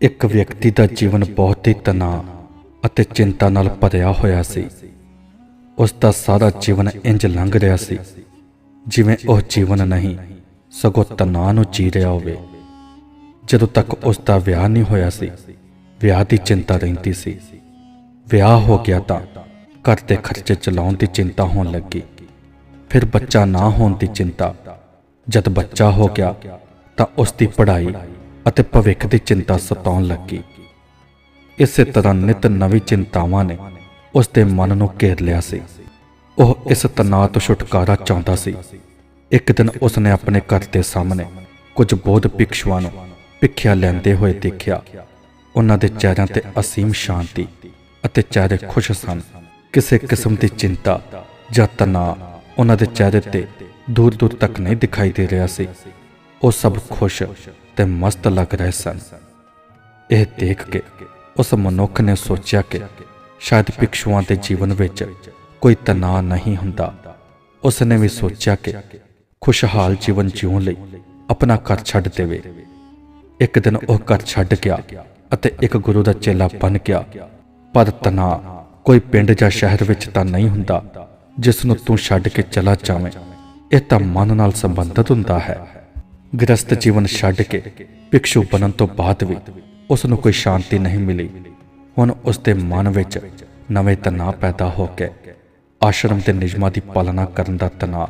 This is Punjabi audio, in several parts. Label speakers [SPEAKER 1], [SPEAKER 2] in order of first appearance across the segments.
[SPEAKER 1] ਇੱਕ ਵਿਅਕਤੀ ਦਾ ਜੀਵਨ ਬਹੁਤ ਹੀ ਤਣਾਅ ਅਤੇ ਚਿੰਤਾ ਨਾਲ ਭਰਿਆ ਹੋਇਆ ਸੀ। ਉਸ ਦਾ ਸਾਰਾ ਜੀਵਨ ਇੰਜ ਲੰਘ ਰਿਹਾ ਸੀ, ਜਿਵੇਂ ਉਹ ਜੀਵਨ ਨਹੀਂ, ਸਗੋਂ ਤਣਾਅ ਨੂੰ ਜੀ ਰਿਹਾ ਹੋਵੇ। ਜਦੋਂ ਤੱਕ ਉਸ ਦਾ ਵਿਆਹ ਨਹੀਂ ਹੋਇਆ ਸੀ, ਵਿਆਹ ਦੀ ਚਿੰਤਾ ਰਹਿੰਦੀ ਸੀ। ਵਿਆਹ ਹੋ ਗਿਆ ਤਾਂ ਘਰ ਦੇ ਖਰਚੇ ਚਲਾਉਣ ਦੀ ਚਿੰਤਾ ਹੋਣ ਲੱਗੀ। ਫਿਰ ਬੱਚਾ ਨਾ ਹੋਣ ਦੀ ਚਿੰਤਾ। ਜਦ ਬੱਚਾ ਹੋ ਗਿਆ ਤਾਂ ਉਸ ਦੀ ਪੜ੍ਹਾਈ ਅਤੇ ਭਵਿੱਖ ਦੀ ਚਿੰਤਾ ਸਤਾਉਣ ਲੱਗੀ। ਇਸੇ ਤਰ੍ਹਾਂ ਨਿਤ ਨਵੀਂ ਚਿੰਤਾਵਾਂ ਨੇ ਉਸ ਦੇ ਮਨ ਨੂੰ ਘੇਰ ਲਿਆ ਸੀ। ਉਹ ਇਸ ਤਣਾਅ ਤੋਂ ਛੁਟਕਾਰਾ ਚਾਹੁੰਦਾ ਸੀ। ਇੱਕ ਦਿਨ ਉਸ ਨੇ ਆਪਣੇ ਘਰ ਦੇ ਸਾਹਮਣੇ ਕੁਝ ਬੋਧ ਭਿਕਸ਼ੂਆਂ ਨੂੰ ਭਿੱਖਿਆ ਲੈਂਦੇ ਹੋਏ ਦੇਖਿਆ। ਉਹਨਾਂ ਦੇ ਚਿਹਰਿਆਂ ਤੇ ਅਸੀਮ ਸ਼ਾਂਤੀ ਅਤੇ ਚਿਹਰੇ ਖੁਸ਼ ਸਨ। ਕਿਸੇ ਕਿਸਮ ਦੀ ਚਿੰਤਾ ਜਾਂ ਤਣਾਅ ਉਹਨਾਂ ਦੇ ਚਿਹਰੇ ਤੇ ਦੂਰ ਦੂਰ ਤੱਕ ਨਹੀਂ ਦਿਖਾਈ ਦੇ ਰਿਹਾ ਸੀ। ਉਹ ਸਭ ਖੁਸ਼ ਤੇ ਮਸਤ ਲੱਗ ਰਹੇ ਸਨ। ਇਹ ਦੇਖ ਕੇ ਉਸ ਮਨੁੱਖ ਨੇ ਸੋਚਿਆ ਕਿ ਸ਼ਾਇਦ ਭਿਕਸ਼ੂਆਂ ਦੇ ਜੀਵਨ ਵਿੱਚ ਕੋਈ ਤਣਾਅ ਨਹੀਂ ਹੁੰਦਾ। ਉਸ ਨੇ ਵੀ ਸੋਚਿਆ ਕਿ ਖੁਸ਼ਹਾਲ ਜੀਵਨ ਜਿਉਣ ਲਈ ਆਪਣਾ ਘਰ ਛੱਡ ਦੇਵੇ। ਇੱਕ ਦਿਨ ਉਹ ਘਰ ਛੱਡ ਗਿਆ ਅਤੇ ਇੱਕ ਗੁਰੂ ਦਾ ਚੇਲਾ ਬਣ ਗਿਆ। ਪਰ ਤਣਾਅ ਕੋਈ ਪਿੰਡ ਜਾਂ ਸ਼ਹਿਰ ਵਿੱਚ ਤਾਂ ਨਹੀਂ ਹੁੰਦਾ, ਜਿਸ ਨੂੰ ਤੂੰ ਛੱਡ ਕੇ ਚਲਾ ਜਾਵੇਂ। ਇਹ ਤਾਂ ਮਨ ਨਾਲ ਸੰਬੰਧਿਤ ਹੁੰਦਾ ਹੈ। ਗ੍ਰਸਤ ਜੀਵਨ ਛੱਡ ਕੇ ਭਿਕਸ਼ੂ ਬਣਨ ਤੋਂ ਬਾਅਦ ਵੀ ਉਸ ਨੂੰ ਕੋਈ ਸ਼ਾਂਤੀ ਨਹੀਂ ਮਿਲੀ। ਹੁਣ ਉਸ ਦੇ ਮਨ ਵਿੱਚ ਨਵੇਂ ਤਣਾਅ ਪੈਦਾ ਹੋ ਕੇ ਆਸ਼ਰਮ ਦੇ ਨਿਯਮਾਂ ਦੀ ਪਾਲਣਾ ਕਰਨ ਦਾ ਤਣਾਅ,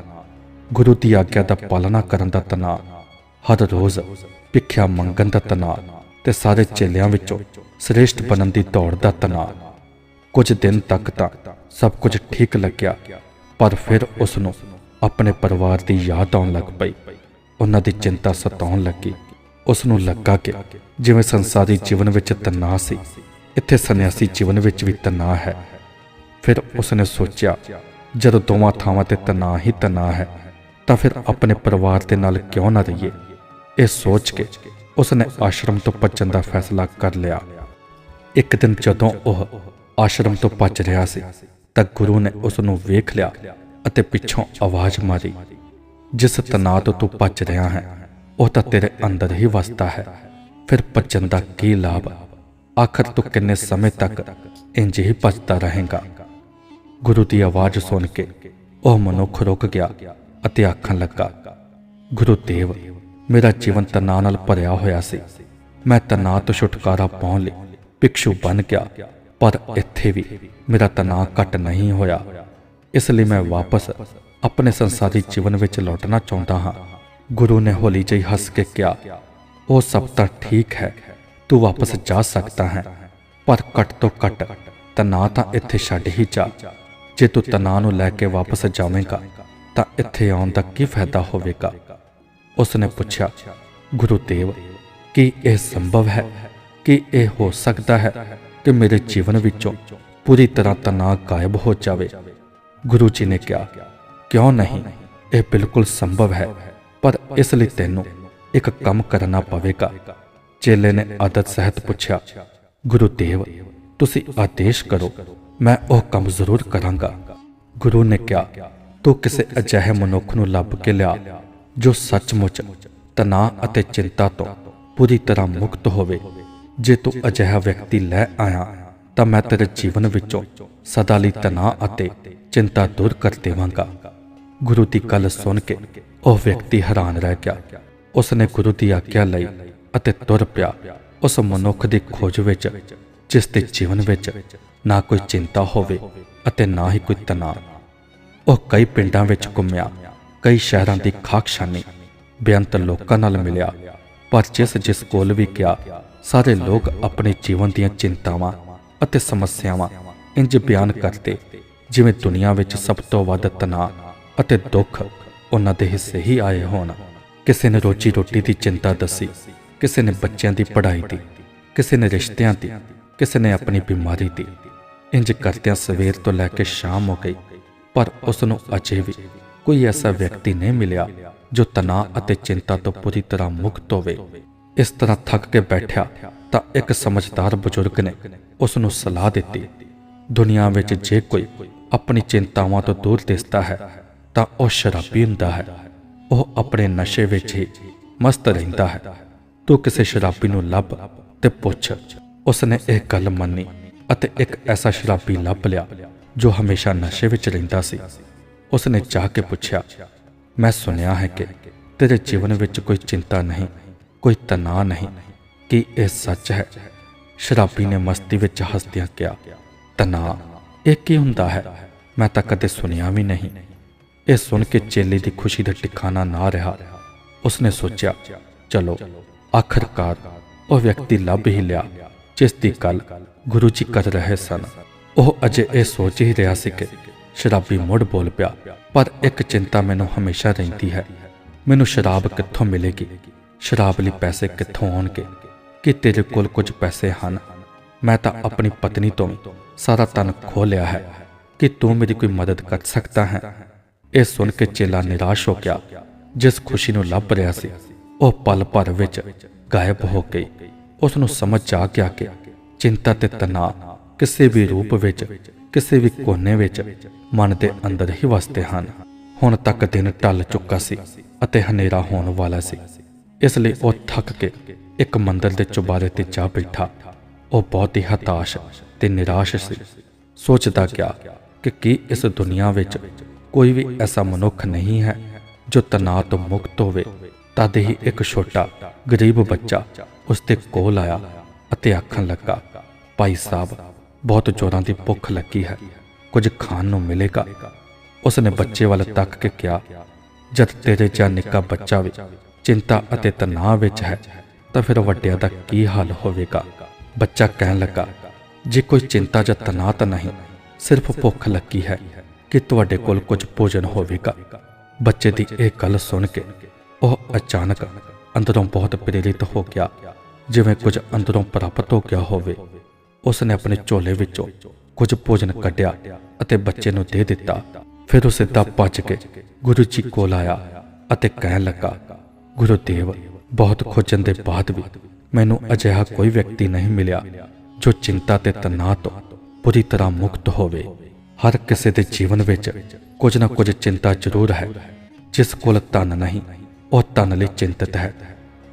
[SPEAKER 1] ਗੁਰੂ ਦੀ ਆਗਿਆ ਦਾ ਪਾਲਣਾ ਕਰਨ ਦਾ ਤਣਾਅ, ਹਰ ਰੋਜ਼ ਭਿੱਖਿਆ ਮੰਗਣ ਦਾ ਤਣਾਅ ਤੇ ਸਾਰੇ ਚੇਲਿਆਂ ਵਿੱਚੋਂ ਸ੍ਰੇਸ਼ਟ ਬਣਨ ਦੀ ਦੌੜ ਦਾ ਤਣਾਅ। ਕੁਝ ਦਿਨ ਤੱਕ ਤਾਂ ਸਭ ਕੁਝ ਠੀਕ ਲੱਗਿਆ, ਪਰ ਫਿਰ ਉਸ ਨੂੰ ਆਪਣੇ ਪਰਿਵਾਰ ਦੀ ਯਾਦ ਆਉਣ ਲੱਗ ਪਈ। ਉਹਨਾਂ ਦੀ ਚਿੰਤਾ ਸਤਾਉਣ ਲੱਗੀ। ਉਸ ਨੂੰ ਲੱਗਾ ਕਿ ਜਿਵੇਂ ਸੰਸਾਰੀ ਜੀਵਨ ਵਿੱਚ ਤਣਾਅ ਸੀ, ਇੱਥੇ ਸੰਨਿਆਸੀ ਜੀਵਨ ਵਿੱਚ ਵੀ ਤਣਾਅ ਹੈ। ਫਿਰ ਉਸ ਨੇ ਸੋਚਿਆ, ਜਦੋਂ ਦੋਵਾਂ ਥਾਵਾਂ ਤੇ ਤਣਾਅ ਹੀ ਤਣਾਅ ਹੈ, ਤਾਂ ਫਿਰ ਆਪਣੇ ਪਰਿਵਾਰ ਦੇ ਨਾਲ ਕਿਉਂ ਨਾ ਰਹੀਏ? ਇਹ ਸੋਚ ਕੇ ਉਸ ਨੇ ਆਸ਼ਰਮ ਤੋਂ ਭੱਜਣ ਦਾ ਫੈਸਲਾ ਕਰ ਲਿਆ। ਇੱਕ ਦਿਨ ਜਦੋਂ ਉਹ ਆਸ਼ਰਮ ਤੋਂ ਭੱਜ ਰਿਹਾ ਸੀ, ਤਾਂ ਗੁਰੂ ਨੇ ਉਸ ਨੂੰ ਵੇਖ ਲਿਆ ਅਤੇ ਪਿੱਛੋਂ ਆਵਾਜ਼ ਮਾਰੀ। ਜਿਸ ਤਣਾਅ ਤੋਂ ਤੂੰ ਭੱਜ ਰਿਹਾ ਹੈ, ਉਹ ਤਾਂ ਤੇਰੇ ਅੰਦਰ ਹੀ ਵਸਦਾ ਹੈ। ਫਿਰ ਭੱਜਣ ਦਾ ਕੀ ਲਾਭ? ਆਖਰ ਤੂੰ ਕਿੰਨੇ ਸਮੇਂ ਤੱਕ ਇੰਜ ਹੀ ਭੱਜਦਾ ਰਹੇਗਾ? ਗੁਰੂ ਦੀ ਆਵਾਜ਼ ਸੁਣ ਕੇ ਉਹ ਮਨੁੱਖ ਰੁਕ ਗਿਆ ਅਤੇ ਆਖਣ ਲੱਗਾ, ਗੁਰੂ ਦੇਵ, ਮੇਰਾ ਜੀਵਨ ਤਣਾਅ ਨਾਲ ਭਰਿਆ ਹੋਇਆ ਸੀ। ਮੈਂ ਤਣਾਅ ਤੋਂ ਛੁਟਕਾਰਾ ਪਾਉਣ ਲਈ ਭਿਕਸ਼ੂ ਬਣ ਗਿਆ, ਪਰ ਇੱਥੇ ਵੀ ਮੇਰਾ ਤਣਾਅ ਘਟ ਨਹੀਂ ਹੋਇਆ। ਇਸ ਲਈ ਮੈਂ ਵਾਪਸ ਆਪਣੇ ਸੰਸਾਰੀ ਜੀਵਨ ਵਿੱਚ ਲੌਟਣਾ ਚਾਹੁੰਦਾ ਹਾਂ। ਗੁਰੂ ਨੇ ਹੌਲੀ ਜਿਹੀ ਹੱਸ ਕੇ ਕਿਹਾ, ਉਹ ਸਭ ਤਾਂ ਠੀਕ ਹੈ, ਤੂੰ ਵਾਪਸ ਜਾ ਸਕਦਾ ਹੈ, ਪਰ ਘੱਟ ਤੋਂ ਘੱਟ ਤਣਾਅ ਤਾਂ ਇੱਥੇ ਛੱਡ ਹੀ ਜਾ। ਜੇ ਤੂੰ ਤਣਾਅ ਨੂੰ ਲੈ ਕੇ ਵਾਪਸ ਜਾਵੇਂਗਾ, ਤਾਂ ਇੱਥੇ ਆਉਣ ਦਾ ਕੀ ਫਾਇਦਾ ਹੋਵੇਗਾ? ਉਸ ਨੇ ਪੁੱਛਿਆ, ਗੁਰੂ ਦੇਵ, ਕੀ ਇਹ ਸੰਭਵ ਹੈ ਕਿ ਇਹ ਹੋ ਸਕਦਾ ਹੈ ਕਿ ਮੇਰੇ ਜੀਵਨ ਵਿੱਚੋਂ ਪੂਰੀ ਤਰ੍ਹਾਂ ਤਣਾਅ ਗਾਇਬ ਹੋ ਜਾਵੇ? ਗੁਰੂ ਜੀ ਨੇ ਕਿਹਾ ਕਿਉਂ ਨਹੀਂ? ਇਹ ਬਿਲਕੁਲ ਸੰਭਵ ਹੈ, ਪਰ ਇਸ ਲਈ ਤੈਨੂੰ ਇੱਕ ਕੰਮ ਕਰਨਾ ਪਵੇਗਾ। ਚੇਲੇ ਨੇ ਆਦਤ ਸਹਿਤ ਪੁੱਛਿਆ, ਗੁਰੂ ਦੇਵ, ਤੁਸੀਂ ਆਦੇਸ਼ ਕਰੋ, ਮੈਂ ਉਹ ਕੰਮ ਜ਼ਰੂਰ ਕਰਾਂਗਾ। ਗੁਰੂ ਨੇ ਕਿਹਾ, ਤੂੰ ਕਿਸੇ ਅਜਿਹੇ ਮਨੁੱਖ ਨੂੰ ਲੱਭ ਕੇ ਲਿਆ, ਜੋ ਸੱਚਮੁੱਚ ਤਣਾਅ ਅਤੇ ਚਿੰਤਾ ਤੋਂ ਪੂਰੀ ਤਰ੍ਹਾਂ ਮੁਕਤ ਹੋਵੇ। ਜੇ ਤੂੰ ਅਜਿਹਾ ਵਿਅਕਤੀ ਲੈ ਆਇਆ, ਤਾਂ ਮੈਂ ਤੇਰੇ ਜੀਵਨ ਵਿੱਚੋਂ ਸਦਾ ਲਈ ਤਣਾਅ ਅਤੇ ਚਿੰਤਾ ਦੂਰ ਕਰ ਦੇਵਾਂਗਾ। ਗੁਰੂ ਦੀ ਗੱਲ ਸੁਣ ਕੇ ਉਹ ਵਿਅਕਤੀ ਹੈਰਾਨ ਰਹਿ ਗਿਆ। ਉਸ ਨੇ ਗੁਰੂ ਦੀ ਆਗਿਆ ਲਈ ਅਤੇ ਤੁਰ ਪਿਆ। ਉਸ ਮਨੁੱਖ ਦੀ ਖੋਜ ਵਿੱਚ, ਜਿਸ ਦੇ ਜੀਵਨ ਵਿੱਚ ਨਾ ਕੋਈ ਚਿੰਤਾ ਹੋਵੇ ਅਤੇ ਨਾ ਹੀ ਕੋਈ ਤਣਾਅ। ਉਹ ਕਈ ਪਿੰਡਾਂ ਵਿੱਚ ਘੁੰਮਿਆ, ਕਈ ਸ਼ਹਿਰਾਂ ਦੀ ਖਾਕਸ਼ਾਨੀ, ਬੇਅੰਤ ਲੋਕਾਂ ਨਾਲ ਮਿਲਿਆ। ਪਰ ਜਿਸ ਜਿਸ ਕੋਲ ਵੀ ਗਿਆ, ਸਾਰੇ ਲੋਕ ਆਪਣੇ ਜੀਵਨ ਦੀਆਂ ਚਿੰਤਾਵਾਂ ਅਤੇ ਸਮੱਸਿਆਵਾਂ ਇੰਜ ਬਿਆਨ ਕਰਦੇ, ਜਿਵੇਂ ਦੁਨੀਆ ਵਿੱਚ ਸਭ ਤੋਂ ਵੱਧ ਤਣਾਅ ਅਤੇ ਦੁੱਖ ਉਹਨਾਂ ਦੇ ਹਿੱਸੇ ਹੀ ਆਏ ਹੋਣ। ਕਿਸੇ ਨੇ ਰੋਜੀ ਰੋਟੀ ਦੀ ਚਿੰਤਾ ਦੱਸੀ, ਕਿਸੇ ਨੇ ਬੱਚਿਆਂ ਦੀ ਪੜ੍ਹਾਈ ਦੀ, ਕਿਸੇ ਨੇ ਰਿਸ਼ਤਿਆਂ ਦੀ, ਕਿਸੇ ਨੇ ਆਪਣੀ ਬਿਮਾਰੀ ਦੀ। ਇੰਜ ਕਰਦਿਆਂ ਸਵੇਰ ਤੋਂ ਲੈ ਕੇ ਸ਼ਾਮ ਹੋ ਗਈ, ਪਰ ਉਸ ਨੂੰ ਅਜੇ ਵੀ ਕੋਈ ਐਸਾ ਵਿਅਕਤੀ ਨਹੀਂ ਮਿਲਿਆ ਜੋ ਤਣਾਅ ਅਤੇ ਚਿੰਤਾ ਤੋਂ ਪੂਰੀ ਤਰ੍ਹਾਂ ਮੁਕਤ ਹੋਵੇ। ਇਸ ਤਰ੍ਹਾਂ ਥੱਕ ਕੇ ਬੈਠਿਆ ਤਾਂ ਇੱਕ ਸਮਝਦਾਰ ਬਜ਼ੁਰਗ ਨੇ ਉਸ ਨੂੰ ਸਲਾਹ ਦਿੱਤੀ, ਦੁਨੀਆ ਵਿੱਚ ਜੇ ਕੋਈ ਆਪਣੀ ਚਿੰਤਾਵਾਂ ਤੋਂ ਦੂਰ ਦਿਸਦਾ ਹੈ ਤਾਂ ਉਹ ਸ਼ਰਾਬੀ ਹੁੰਦਾ ਹੈ। ਉਹ ਆਪਣੇ ਨਸ਼ੇ ਵਿੱਚ ਹੀ ਮਸਤ ਰਹਿੰਦਾ ਹੈ। ਤੂੰ ਕਿਸੇ ਸ਼ਰਾਬੀ ਨੂੰ ਲੱਭ ਤੇ ਪੁੱਛ। ਉਸਨੇ ਇਹ ਗੱਲ ਮੰਨੀ ਅਤੇ ਇੱਕ ਐਸਾ ਸ਼ਰਾਬੀ ਲੱਭ ਲਿਆ ਜੋ ਹਮੇਸ਼ਾ ਨਸ਼ੇ ਵਿੱਚ ਰਹਿੰਦਾ ਸੀ। ਉਸਨੇ ਜਾ ਕੇ ਪੁੱਛਿਆ, ਮੈਂ ਸੁਣਿਆ ਹੈ ਕਿ ਤੇਰੇ ਜੀਵਨ ਵਿੱਚ ਕੋਈ ਚਿੰਤਾ ਨਹੀਂ, ਕੋਈ ਤਣਾਅ ਨਹੀਂ, ਕੀ ਇਹ ਸੱਚ ਹੈ? ਸ਼ਰਾਬੀ ਨੇ ਮਸਤੀ ਵਿੱਚ ਹੱਸਦਿਆਂ ਕਿਹਾ, ਤਣਾਅ, ਇਹ ਕੀ ਹੁੰਦਾ ਹੈ? ਮੈਂ ਤਾਂ ਕਦੇ ਸੁਣਿਆ ਵੀ ਨਹੀਂ। ਇਹ ਸੁਣ ਕੇ ਚੇਲੇ ਦੀ ਖੁਸ਼ੀ ਦਾ ਟਿਕਾਣਾ ਨਾ ਰਿਹਾ। ਉਸਨੇ ਸੋਚਿਆ, ਚਲੋ, ਆਖਰਕਾਰ ਉਹ ਵਿਅਕਤੀ ਲੱਭ ਹੀ ਲਿਆ, ਜਿਸ ਦੀ ਗੱਲ ਗੁਰੂ ਜੀ ਕਰ ਰਹੇ ਸਨ। ਉਹ ਅਜੇ ਇਹ ਸੋਚ ਹੀ ਰਿਹਾ ਸੀ ਕਿ ਸ਼ਰਾਬੀ ਮੁੜ ਬੋਲ ਪਿਆ, ਪਰ ਇੱਕ ਚਿੰਤਾ ਮੈਨੂੰ ਹਮੇਸ਼ਾ ਰਹਿੰਦੀ ਹੈ। ਮੈਨੂੰ ਸ਼ਰਾਬ ਕਿੱਥੋਂ ਮਿਲੇਗੀ? ਸ਼ਰਾਬ ਲਈ ਪੈਸੇ ਕਿੱਥੋਂ ਆਉਣਗੇ? ਕਿ ਤੇਰੇ ਕੋਲ ਕੁਝ ਪੈਸੇ ਹਨ? ਮੈਂ ਤਾਂ ਆਪਣੀ ਪਤਨੀ ਤੋਂ ਸਾਰਾ ਧਨ ਖੋ ਲਿਆ ਹੈ। ਕਿ ਤੂੰ ਮੇਰੀ ਕੋਈ ਮਦਦ ਕਰ ਸਕਦਾ ਹੈ? ਇਹ ਸੁਣ ਕੇ ਚੇਲਾ ਨਿਰਾਸ਼ ਹੋ ਗਿਆ। ਜਿਸ ਖੁਸ਼ੀ ਨੂੰ ਲੱਭ ਰਿਹਾ ਸੀ, ਉਹ ਪਲ ਭਰ ਵਿੱਚ ਗਾਇਬ ਹੋ ਗਈ। ਉਸ ਨੂੰ ਸਮਝ ਆ ਗਿਆ ਕਿ ਚਿੰਤਾ ਤੇ ਤਣਾਅ ਕਿਸੇ ਵੀ ਰੂਪ ਵਿੱਚ, ਕਿਸੇ ਵੀ ਕੋਨੇ ਵਿੱਚ ਮਨ ਦੇ ਅੰਦਰ ਹੀ ਵਸਦੇ ਹਨ। ਹੁਣ ਤੱਕ ਦਿਨ ਟਲ ਚੁੱਕਾ ਸੀ ਅਤੇ ਹਨੇਰਾ ਹੋਣ ਵਾਲਾ ਸੀ। ਇਸ ਲਈ ਉਹ ਥੱਕ ਕੇ ਇੱਕ ਮੰਦਰ ਦੇ ਚੁਬਾਰੇ ਤੇ ਜਾ ਬੈਠਾ। ਉਹ ਬਹੁਤ ਹੀ ਹਤਾਸ਼ ਤੇ ਨਿਰਾਸ਼ ਸੀ। ਸੋਚਦਾ ਗਿਆ ਕਿ ਕੀ ਇਸ ਦੁਨੀਆ ਵਿੱਚ ਕੋਈ ਵੀ ਐਸਾ ਮਨੁੱਖ ਨਹੀਂ ਹੈ ਜੋ ਤਣਾਅ ਤੋਂ ਮੁਕਤ ਹੋਵੇ। ਤਦ ਹੀ ਇੱਕ ਛੋਟਾ, ਗਰੀਬ ਬੱਚਾ ਉਸ ਦੇ ਕੋਲ ਆਇਆ ਅਤੇ ਆਖਣ ਲੱਗਾ, ਭਾਈ ਸਾਹਿਬ, ਬਹੁਤ ਜ਼ੋਰਾਂ ਦੀ ਭੁੱਖ ਲੱਗੀ ਹੈ, ਕੁਝ ਖਾਣ ਨੂੰ ਮਿਲੇਗਾ? ਉਸ ਨੇ ਬੱਚੇ ਵੱਲ ਤੱਕ ਕੇ ਕਿਹਾ, ਜਦ ਤੇਰੇ ਜਾਂ ਨਿੱਕਾ ਬੱਚਾ ਵੀ ਚਿੰਤਾ ਅਤੇ ਤਣਾਅ ਵਿੱਚ ਹੈ, ਤਾਂ ਫਿਰ ਵੱਡਿਆਂ ਦਾ ਕੀ ਹਾਲ ਹੋਵੇਗਾ? ਬੱਚਾ ਕਹਿਣ ਲੱਗਾ, ਜੇ ਕੋਈ ਚਿੰਤਾ ਜਾਂ ਤਣਾਅ ਤਾਂ ਨਹੀਂ, ਸਿਰਫ ਭੁੱਖ ਲੱਗੀ ਹੈ ਕਿ ਤੁਹਾਡੇ ਕੋਲ ਕੁਝ ਭੋਜਨ ਹੋਵੇਗਾ। ਬੱਚੇ ਦੀ ਇਹ ਗੱਲ ਸੁਣ ਕੇ ਉਹ ਅਚਾਨਕ ਅੰਦਰੋਂ ਬਹੁਤ ਪ੍ਰੇਰਿਤ ਹੋ ਗਿਆ। ਜਿਵੇਂ ਕੁਝ ਅੰਦਰੋਂ ਪ੍ਰਾਪਤ ਹੋ ਗਿਆ ਹੋਵੇ। ਉਸ ਨੇ ਆਪਣੇ ਝੋਲੇ ਵਿੱਚੋਂ ਕੁਝ ਭੋਜਨ ਕੱਢਿਆ ਅਤੇ ਬੱਚੇ ਨੂੰ ਦੇ ਦਿੱਤਾ। ਫਿਰ ਉਹ ਸਿੱਧਾ ਭੱਜ ਕੇ ਗੁਰੂ ਜੀ ਕੋਲ ਆਇਆ ਅਤੇ ਕਹਿਣ ਲੱਗਾ ਗੁਰੂ ਦੇਵ ਬਹੁਤ ਖੋਜਣ ਦੇ ਬਾਅਦ ਵੀ ਮੈਨੂੰ ਅਜਿਹਾ ਕੋਈ ਵਿਅਕਤੀ ਨਹੀਂ ਮਿਲਿਆ ਜੋ ਚਿੰਤਾ ਤੇ ਤਣਾਅ ਤੋਂ ਪੂਰੀ ਤਰ੍ਹਾਂ ਮੁਕਤ ਹੋਵੇ। ਹਰ ਕਿਸੇ ਦੇ ਜੀਵਨ ਵਿੱਚ ਕੁਝ ਨਾ ਕੁਝ ਚਿੰਤਾ ਜ਼ਰੂਰ ਹੈ। ਜਿਸ ਕੋਲ ਧਨ ਨਹੀਂ, ਉਹ ਧਨ ਲਈ ਚਿੰਤਤ ਹੈ।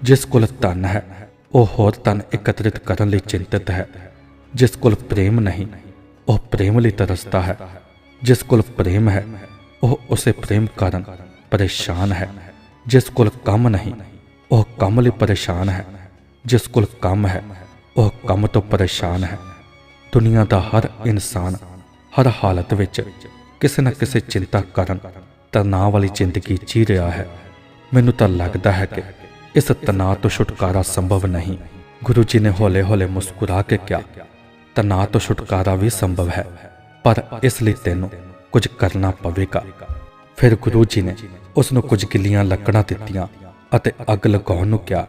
[SPEAKER 1] ਜਿਸ ਕੋਲ ਧਨ ਹੈ, ਉਹ ਹੋਰ ਧਨ ਇਕੱਤਰਿਤ ਕਰਨ ਲਈ ਚਿੰਤਤ ਹੈ। ਜਿਸ ਕੋਲ ਪ੍ਰੇਮ ਨਹੀਂ, ਉਹ ਪ੍ਰੇਮ ਲਈ ਤਰਸਦਾ ਹੈ। ਜਿਸ ਕੋਲ ਪ੍ਰੇਮ ਹੈ, ਉਹ ਉਸੇ ਪ੍ਰੇਮ ਕਾਰਨ ਪਰੇਸ਼ਾਨ ਹੈ। ਜਿਸ ਕੋਲ ਕੰਮ ਨਹੀਂ, ਉਹ ਕੰਮ ਲਈ ਪਰੇਸ਼ਾਨ ਹੈ। ਜਿਸ ਕੋਲ ਕੰਮ ਹੈ, ਉਹ ਕੰਮ ਤੋਂ ਪਰੇਸ਼ਾਨ ਹੈ। ਦੁਨੀਆ ਦਾ ਹਰ ਇਨਸਾਨ ਹਰ ਹਾਲਤ ਵਿੱਚ ਕਿਸੇ ਨਾ ਕਿਸੇ ਚਿੰਤਾ ਕਾਰਨ ਤਣਾਅ ਵਾਲੀ ਜ਼ਿੰਦਗੀ ਜੀ ਰਿਹਾ ਹੈ। ਮੈਨੂੰ ਤਾਂ ਲੱਗਦਾ ਹੈ ਕਿ ਇਸ ਤਣਾਅ ਤੋਂ ਛੁਟਕਾਰਾ ਸੰਭਵ ਨਹੀਂ। ਗੁਰੂ ਜੀ ਨੇ ਹੌਲੇ-ਹੌਲੇ ਮੁਸਕਰਾ ਕੇ ਕਿਹਾ, ਤਣਾਅ ਤੋਂ ਛੁਟਕਾਰਾ ਵੀ ਸੰਭਵ ਹੈ, ਪਰ ਇਸ ਲਈ ਤੈਨੂੰ ਕੁਝ ਕਰਨਾ ਪਵੇਗਾ। ਫਿਰ ਗੁਰੂ ਜੀ ਨੇ ਉਸ ਨੂੰ ਕੁਝ ਗਿੱਲੀਆਂ ਲੱਕੜਾਂ ਦਿੱਤੀਆਂ ਅਤੇ ਅੱਗ ਲਗਾਉਣ ਨੂੰ ਕਿਹਾ।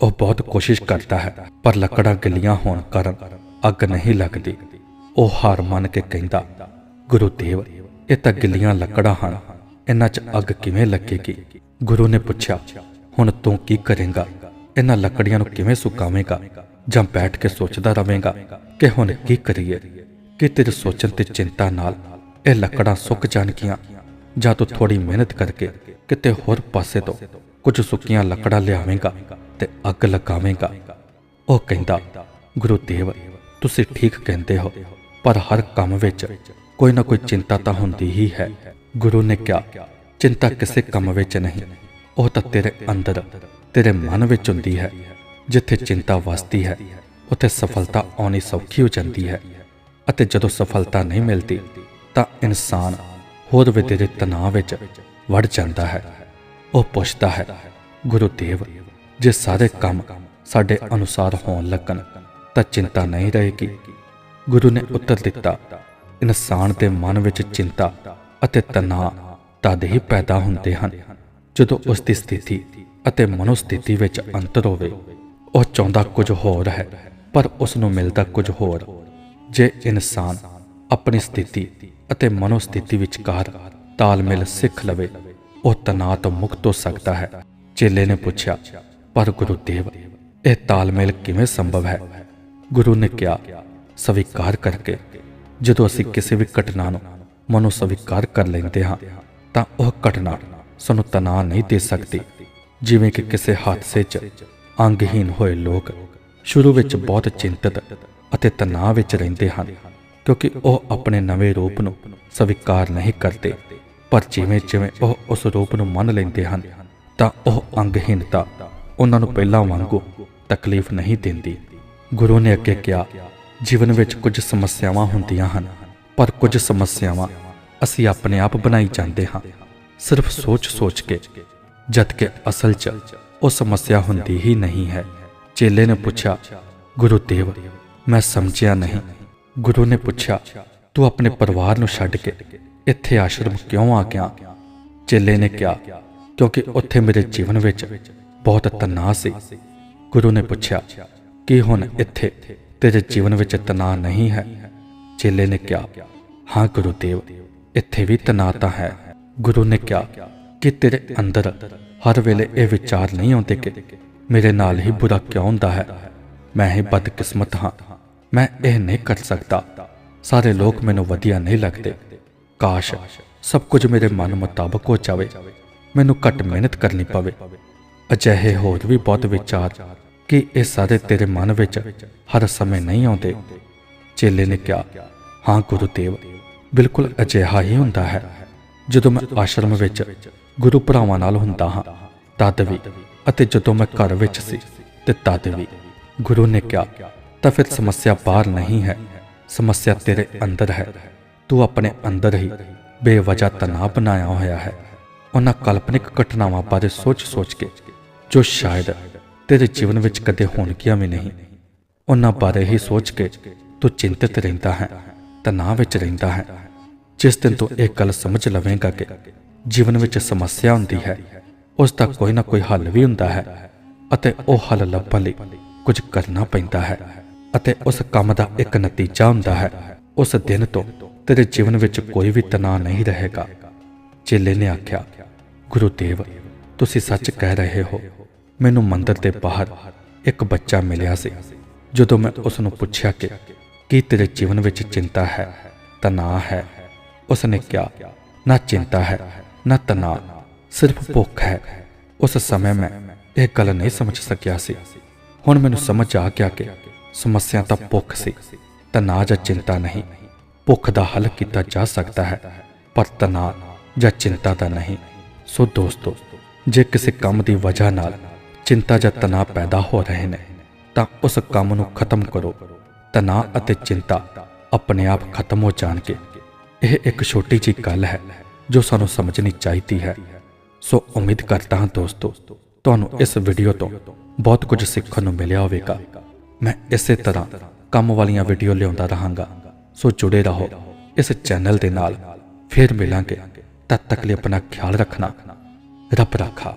[SPEAKER 1] ਉਹ ਬਹੁਤ ਕੋਸ਼ਿਸ਼ ਕਰਦਾ ਹੈ, ਪਰ ਲੱਕੜਾਂ ਗਿੱਲੀਆਂ ਹੋਣ ਕਾਰਨ ਅੱਗ ਨਹੀਂ ਲੱਗਦੀ। ਉਹ ਹਾਰ ਮੰਨ ਕੇ ਕਹਿੰਦਾ, ਗੁਰੂ ਦੇਵ, ਇਹ ਤਾਂ ਗਿੱਲੀਆਂ ਲੱਕੜਾਂ ਹਨ। ਇਹਨਾਂ 'ਚ ਅੱਗ ਕਿਵੇਂ ਲੱਗੇਗੀ? ਗੁਰੂ ਨੇ ਪੁੱਛਿਆ, ਹੁਣ ਤੂੰ ਕੀ ਕਰੇਂਗਾ? ਇਹਨਾਂ ਲੱਕੜੀਆਂ ਨੂੰ ਕਿਵੇਂ ਸੁਕਾਵੇਂਗਾ? ਜਾਂ ਬੈਠ ਕੇ ਸੋਚਦਾ ਰਵੇਂਗਾ ਕਿ ਹੁਣ ਕੀ ਕਰੀਏ? ਕਿ ਤੇਰੇ ਸੋਚਣ ਤੇ ਚਿੰਤਾ ਨਾਲ ਇਹ ਲੱਕੜਾਂ ਸੁੱਕ ਜਾਣਗੀਆਂ? ਜਾਂ ਤੂੰ ਥੋੜੀ ਮਿਹਨਤ ਕਰਕੇ ਕਿਤੇ ਹੋਰ ਪਾਸੇ ਤੋਂ ਕੁਝ ਸੁੱਕੀਆਂ ਲੱਕੜਾਂ ਲਿਆਵੇਂਗਾ ਤੇ ਅੱਗ ਲਗਾਵੇਂਗਾ? ਉਹ ਕਹਿੰਦਾ, ਗੁਰੂ ਦੇਵ, ਤੁਸੀਂ ਠੀਕ ਕਹਿੰਦੇ ਹੋ। ਪਰ ਹਰ ਕੰਮ ਵਿੱਚ ਕੋਈ ਨਾ ਕੋਈ ਚਿੰਤਾ ਤਾਂ ਹੁੰਦੀ ਹੀ ਹੈ। ਗੁਰੂ ਨੇ ਕਿਹਾ, ਚਿੰਤਾ ਕਿਸੇ ਕੰਮ ਵਿੱਚ ਨਹੀਂ। ਉਹ ਤਾਂ ਤੇਰੇ ਅੰਦਰ, ਤੇਰੇ ਮਨ ਵਿੱਚ ਹੁੰਦੀ ਹੈ। ਜਿੱਥੇ ਚਿੰਤਾ ਵਸਦੀ ਹੈ, ਉੱਥੇ ਸਫਲਤਾ ਆਉਣੀ ਸੌਖੀ ਹੋ ਜਾਂਦੀ ਹੈ। ਅਤੇ ਜਦੋਂ ਸਫਲਤਾ ਨਹੀਂ ਮਿਲਦੀ, ਤਾਂ ਇਨਸਾਨ ਹੋਰ ਵਧੇਰੇ ਤਣਾਅ ਵਿੱਚ ਵੜ ਜਾਂਦਾ ਹੈ। ਉਹ ਪੁੱਛਦਾ ਹੈ ਗੁਰੂ ਦੇਵ ਜੇ ਸਾਰੇ ਕੰਮ ਸਾਡੇ ਅਨੁਸਾਰ ਹੋਣ ਲੱਗਣ, ਤਾਂ ਚਿੰਤਾ ਨਹੀਂ ਰਹੇਗੀ? ਗੁਰੂ ਨੇ ਉੱਤਰ ਦਿੱਤਾ, ਇਨਸਾਨ ਦੇ ਮਨ ਵਿੱਚ ਚਿੰਤਾ ਅਤੇ ਤਣਾਅ ਤਦ ਹੀ ਪੈਦਾ ਹੁੰਦੇ ਹਨ। ਜਦੋਂ ਉਸ ਦੀ ਸਥਿਤੀ ਅਤੇ ਮਨੋਸਥਿਤੀ ਵਿੱਚ ਅੰਤਰ ਹੋਵੇ, ਉਹ ਚਾਹੁੰਦਾ ਕੁਝ ਹੋਰ ਹੈ, ਪਰ ਉਸ ਨੂੰ ਮਿਲਦਾ ਕੁਝ ਹੋਰ। ਜੇ ਇਨਸਾਨ ਆਪਣੀ ਸਥਿਤੀ ਅਤੇ ਮਨੋਸਥਿਤੀ ਵਿਚਕਾਰ ਤਾਲਮੇਲ ਸਿੱਖ ਲਵੇ, ਉਹ ਤਣਾਅ ਤੋਂ ਮੁਕਤ ਹੋ ਸਕਦਾ ਹੈ। ਚੇਲੇ ਨੇ ਪੁੱਛਿਆ, ਪਰ ਗੁਰੂਦੇਵ, ਇਹ ਤਾਲਮੇਲ ਕਿਵੇਂ ਸੰਭਵ ਹੈ? ਗੁਰੂ ਨੇ ਕਿਹਾ ਸਵੀਕਾਰ ਕਰਕੇ। ਜਦੋਂ ਅਸੀਂ ਕਿਸੇ ਵੀ ਘਟਨਾ ਨੂੰ ਮਨੋ ਸਵੀਕਾਰ ਕਰ ਲੈਂਦੇ ਹਾਂ, ਤਾਂ ਉਹ ਘਟਨਾ ਸਾਨੂੰ ਤਣਾਅ ਨਹੀਂ ਦੇ ਸਕਦੀ। ਜਿਵੇਂ ਕਿ ਕਿਸੇ ਹਾਦਸੇ 'ਚ ਅੰਗਹੀਨ ਹੋਏ ਲੋਕ ਸ਼ੁਰੂ ਵਿੱਚ ਬਹੁਤ ਚਿੰਤਤ ਅਤੇ ਤਣਾਅ ਵਿੱਚ ਰਹਿੰਦੇ ਹਨ, ਕਿਉਂਕਿ ਉਹ ਆਪਣੇ ਨਵੇਂ ਰੂਪ ਨੂੰ ਸਵੀਕਾਰ ਨਹੀਂ ਕਰਦੇ। ਪਰ ਜਿਵੇਂ ਜਿਵੇਂ ਉਹ ਉਸ ਰੂਪ ਨੂੰ ਮੰਨ ਲੈਂਦੇ ਹਨ, ਤਾਂ ਉਹ ਅੰਗਹੀਨਤਾ ਉਹਨਾਂ ਨੂੰ ਪਹਿਲਾਂ ਵਾਂਗੂ ਤਕਲੀਫ ਨਹੀਂ ਦਿੰਦੀ। ਗੁਰੂ ਨੇ ਅੱਗੇ ਕਿਹਾ ਜੀਵਨ ਵਿੱਚ ਕੁਝ ਸਮੱਸਿਆਵਾਂ ਹੁੰਦੀਆਂ ਹਨ, ਪਰ ਕੁਝ ਸਮੱਸਿਆਵਾਂ ਅਸੀਂ ਆਪਣੇ ਆਪ ਬਣਾਈ ਜਾਂਦੇ ਹਾਂ। ਸਿਰਫ ਸੋਚ-ਸੋਚ ਕੇ, ਜਦ ਕਿ ਅਸਲ 'ਚ ਉਹ ਸਮੱਸਿਆ ਹੁੰਦੀ ਹੀ ਨਹੀਂ ਹੈ। ਚੇਲੇ ਨੇ ਪੁੱਛਿਆ, ਗੁਰੂ ਦੇਵ, ਮੈਂ ਸਮਝਿਆ ਨਹੀਂ। ਗੁਰੂ ਨੇ ਪੁੱਛਿਆ, ਤੂੰ ਆਪਣੇ ਪਰਿਵਾਰ ਨੂੰ ਛੱਡ ਕੇ ਇੱਥੇ ਆਸ਼ਰਮ ਕਿਉਂ ਆ ਗਿਆ? ਚੇਲੇ ਨੇ ਕਿਹਾ, ਕਿਉਂਕਿ ਉੱਥੇ ਮੇਰੇ ਜੀਵਨ ਵਿੱਚ ਬਹੁਤ ਤਣਾਅ ਸੀ। ਗੁਰੂ ਨੇ ਪੁੱਛਿਆ, ਕਿ ਹੁਣ ਇੱਥੇ ਤੇਰੇ ਜੀਵਨ ਵਿੱਚ ਤਣਾਅ ਨਹੀਂ ਹੈ। ਚੇਲੇ ਨੇ ਕਿਹਾ, ਹਾਂ ਗੁਰੂਦੇਵ, ਇੱਥੇ ਵੀ ਤਣਾਅ ਤਾਂ ਹੈ। ਗੁਰੂ ਨੇ ਕਿਹਾ, ਕਿ ਤੇਰੇ ਅੰਦਰ ਹਰ ਵੇਲੇ ਇਹ ਵਿਚਾਰ ਨਹੀਂ ਆਉਂਦੇ ਕਿ ਮੇਰੇ ਨਾਲ ਹੀ ਬੁਰਾ ਕਿਉਂ ਹੁੰਦਾ ਹੈ? ਮੈਂ ਹੀ ਬਦਕਿਸਮਤ ਹਾਂ। ਮੈਂ ਇਹ ਨਹੀਂ ਕਰ ਸਕਦਾ। ਸਾਰੇ ਲੋਕ ਮੈਨੂੰ ਵਧੀਆ ਨਹੀਂ ਲੱਗਦੇ। ਕਾਸ਼ ਸਭ ਕੁਝ ਮੇਰੇ ਮਨ ਮੁਤਾਬਕ ਹੋ ਜਾਵੇ। ਮੈਨੂੰ ਘੱਟ ਮਿਹਨਤ ਕਰਨੀ ਪਵੇ। ਅਜਿਹੇ ਹੋਰ ਵੀ ਬਹੁਤ ਵਿਚਾਰ ਕਿ ਇਹ ਸਾਰੇ ਤੇਰੇ ਮਨ ਵਿੱਚ ਹਰ ਸਮੇਂ ਨਹੀਂ ਆਉਂਦੇ। ਚੇਲੇ ਨੇ ਕਿਹਾ, ਹਾਂ ਗੁਰੂ ਦੇਵ ਬਿਲਕੁਲ ਅਜਿਹਾ ਹੀ ਹੁੰਦਾ ਹੈ। ਜਦੋਂ ਮੈਂ ਆਸ਼ਰਮ ਵਿੱਚ ਗੁਰੂ ਭਰਾਵਾਂ ਨਾਲ ਹੁੰਦਾ ਹਾਂ, ਤਦ ਵੀ ਅਤੇ ਜਦੋਂ ਮੈਂ ਘਰ ਵਿੱਚ ਸੀ, ਤੇ ਤਦ ਵੀ ਗੁਰੂ ਨੇ ਕਿਹਾ, ਤਾਂ ਫਿਰ ਸਮੱਸਿਆ ਬਾਹਰ ਨਹੀਂ ਹੈ। ਸਮੱਸਿਆ ਤੇਰੇ ਅੰਦਰ ਹੈ। ਤੂੰ ਆਪਣੇ ਅੰਦਰ ਹੀ ਬੇਵਜ੍ਹਾ ਤਣਾਅ ਬਣਾਇਆ ਹੋਇਆ ਹੈ। ਉਹਨਾਂ ਕਾਲਪਨਿਕ ਘਟਨਾਵਾਂ ਬਾਰੇ ਸੋਚ-ਸੋਚ ਕੇ ਜੋ ਸ਼ਾਇਦ ਤੇਰੇ ਜੀਵਨ ਵਿੱਚ ਕਦੇ ਹੋਣਗੀਆਂ ਵੀ ਨਹੀਂ। ਉਹਨਾਂ ਬਾਰੇ ਹੀ ਸੋਚ ਕੇ ਤੂੰ ਚਿੰਤਿਤ ਰਹਿੰਦਾ ਹੈ, ਤਣਾਅ ਵਿੱਚ ਰਹਿੰਦਾ ਹੈ। ਜਿਸ ਦਿਨ ਤੂੰ ਇਹ ਗੱਲ ਸਮਝ ਲਵੇਂਗਾ ਕਿ ਜੀਵਨ ਵਿੱਚ ਸਮੱਸਿਆ ਹੁੰਦੀ ਹੈ, ਉਸ ਦਾ ਕੋਈ ਨਾ ਕੋਈ ਹੱਲ ਵੀ ਹੁੰਦਾ ਹੈ ਅਤੇ ਉਹ ਹੱਲ ਲੱਭਣ ਲਈ ਕੁਝ ਕਰਨਾ ਪੈਂਦਾ ਹੈ ਅਤੇ ਉਸ ਕੰਮ ਦਾ ਇੱਕ ਨਤੀਜਾ ਹੁੰਦਾ ਹੈ। ਉਸ ਦਿਨ ਤੋਂ ਤੇਰੇ ਜੀਵਨ ਵਿੱਚ ਕੋਈ ਵੀ ਤਣਾਅ ਨਹੀਂ ਰਹੇਗਾ। ਚੇਲੇ ਨੇ ਆਖਿਆ ਗੁਰੂ ਦੇਵ ਤੁਸੀਂ ਸੱਚ ਕਹਿ ਰਹੇ ਹੋ। ਮੈਨੂੰ ਮੰਦਰ ਦੇ ਬਾਹਰ ਇੱਕ ਬੱਚਾ ਮਿਲਿਆ ਸੀ। ਜਦੋਂ ਮੈਂ ਉਸ ਨੂੰ ਪੁੱਛਿਆ ਕਿ ਕੀ ਤੇਰੇ ਜੀਵਨ ਵਿੱਚ ਚਿੰਤਾ ਹੈ, ਤਣਾਅ ਹੈ? ਉਸ ਨੇ ਕਿਹਾ, ਨਾ ਚਿੰਤਾ ਹੈ, ਨਾ ਤਣਾਅ, ਸਿਰਫ ਭੁੱਖ ਹੈ। ਉਸ ਸਮੇਂ ਮੈਂ ਇਹ ਗੱਲ ਨਹੀਂ ਸਮਝ ਸਕਿਆ ਸੀ। ਹੁਣ ਮੈਨੂੰ ਸਮਝ ਆ ਗਿਆ ਕਿ ਸਮੱਸਿਆ ਤਾਂ ਭੁੱਖ ਸੀ, ਤਣਾਅ ਜਾਂ ਚਿੰਤਾ ਨਹੀਂ। ਭੁੱਖ ਦਾ ਹੱਲ ਕੀਤਾ ਜਾ ਸਕਦਾ ਹੈ, ਪਰ ਤਣਾਅ ਜਾਂ ਚਿੰਤਾ ਦਾ ਨਹੀਂ। ਸੋ ਦੋਸਤੋ, ਜੇ ਕਿਸੇ ਕੰਮ ਦੀ ਵਜ੍ਹਾ ਨਾਲ ਚਿੰਤਾ ਜਾਂ ਤਣਾਅ ਪੈਦਾ ਹੋ ਰਹੇ ਨੇ, ਤਾਂ ਉਸ ਕੰਮ ਨੂੰ ਖਤਮ ਕਰੋ। ਤਣਾਅ ਅਤੇ ਚਿੰਤਾ ਆਪਣੇ ਆਪ ਖਤਮ ਹੋ ਜਾਣਗੇ। ਇਹ ਇੱਕ ਛੋਟੀ ਜਿਹੀ ਗੱਲ ਹੈ ਜੋ ਸਾਨੂੰ ਸਮਝਣੀ ਚਾਹੀਦੀ ਹੈ। ਸੋ ਉਮੀਦ ਕਰਦਾ ਹਾਂ ਦੋਸਤੋ, ਤੁਹਾਨੂੰ ਇਸ ਵੀਡੀਓ ਤੋਂ ਬਹੁਤ ਕੁਝ ਸਿੱਖਣ ਨੂੰ ਮਿਲਿਆ ਹੋਵੇਗਾ। ਮੈਂ ਇਸੇ ਤਰ੍ਹਾਂ ਕੰਮ ਵਾਲੀਆਂ ਵੀਡੀਓ ਲਿਆਉਂਦਾ ਰਹਾਂਗਾ। ਸੋ ਜੁੜੇ ਰਹੋ ਇਸ ਚੈਨਲ ਦੇ ਨਾਲ। ਫਿਰ ਮਿਲਾਂਗੇ। ਤਦ ਤੱਕ ਲਈ ਆਪਣਾ ਖਿਆਲ ਰੱਖਣਾ, ਰੱਬ ਰਾਖਾ।